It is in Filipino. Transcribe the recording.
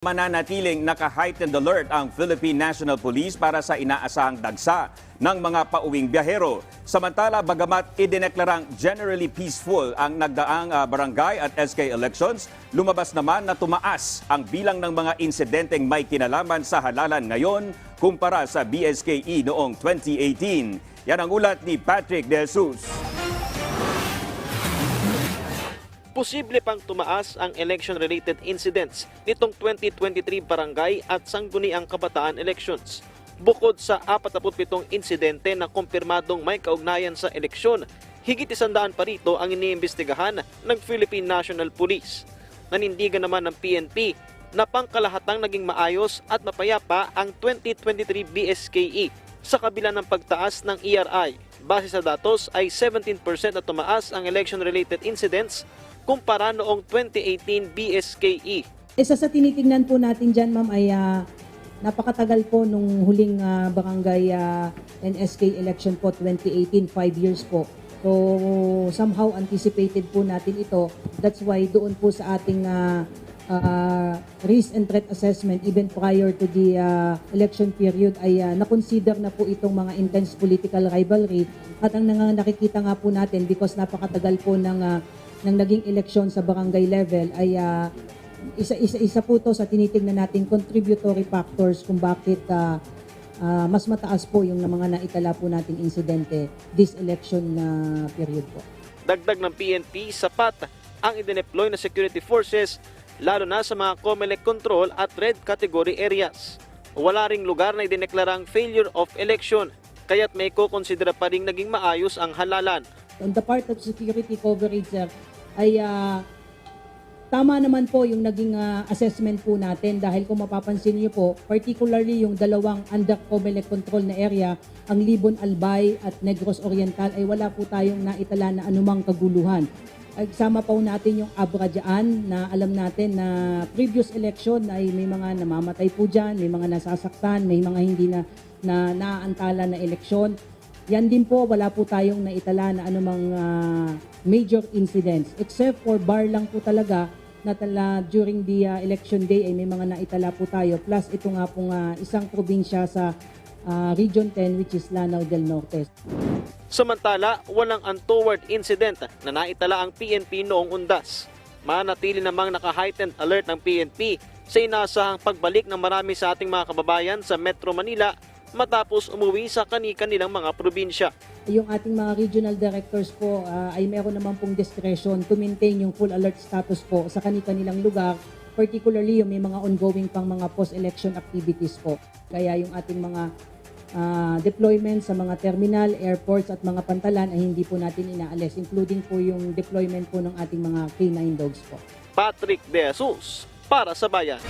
Mananatiling naka-heightened alert ang Philippine National Police para sa inaasahang dagsa ng mga pauwing biyahero. Samantala, bagamat idineklarang generally peaceful ang nagdaang ah, barangay at SK elections, lumabas naman na tumaas ang bilang ng mga insidenteng may kinalaman sa halalan ngayon kumpara sa BSKE noong 2018. Yan ang ulat ni Patrick De Jesus. Posible pang tumaas ang election-related incidents nitong 2023 barangay at sangguniang kabataan elections. Bukod sa 47 insidente na kumpirmadong may kaugnayan sa eleksyon, higit isandaan pa rito ang iniimbestigahan ng Philippine National Police. Nanindigan naman ng PNP na pangkalahatang naging maayos at mapayapa ang 2023 BSKE sa kabila ng pagtaas ng ERI. Base sa datos ay 17% na tumaas ang election-related incidents kumpara noong 2018 BSKE. Isa sa tinitingnan po natin dyan, ma'am, ay ah, napakatagal po nung huling ah, barangay ah, NSK election po, 2018, 5 years po. So, somehow anticipated po natin ito. That's why doon po sa ating ah, ah, risk and threat assessment, even prior to the ah, election period, ay ah, na-consider na po itong mga intense political rivalry. At ang nang- nakikita nga po natin, because napakatagal po ng, ah, ng naging eleksyon sa barangay level, ay ah, isa isa isa po to sa tinitingnan nating contributory factors kung bakit ah, ah, mas mataas po yung mga naitala po nating insidente this election na period po. Dagdag ng PNP, sapat ang idineploy na security forces lalo na sa mga COMELEC control at red category areas. Wala ring lugar na idineklarang failure of election kaya't may kukonsidera pa ring naging maayos ang halalan. On the part of security coverage sir, ay ah, tama naman po yung naging ah, assessment po natin dahil kung mapapansin niyo po, particularly yung dalawang under COMELEC control na area, ang Libon Albay at Negros Oriental ay wala po tayong naitala na anumang kaguluhan. Ay, Sama po natin yung Abra dyan na alam natin na previous election ay may mga namamatay po dyan, may mga nasasaktan, may mga hindi na, na naaantala na eleksyon. Yan din po, wala po tayong naitala na anumang ah, major incidents. Except for bar lang po talaga na tala during the ah, election day ay may mga naitala po tayo. Plus ito nga pong ah, isang probinsya sa ah, Region 10 which is Lanao del Norte. Samantala, walang untoward incident na naitala ang PNP noong undas. Manatili namang naka-heightened alert ng PNP sa inasahang pagbalik ng marami sa ating mga kababayan sa Metro Manila matapos umuwi sa kani-kanilang mga probinsya. Yung ating mga regional directors po ah, ay meron naman pong discretion to maintain yung full alert status po sa kanilang lugar, particularly yung may mga ongoing pang mga post-election activities po. Kaya yung ating mga ah, deployment sa mga terminal, airports at mga pantalan ay hindi po natin inaalis, including po yung deployment po ng ating mga K9 dogs po. Patrick De Jesus para sa Bayan.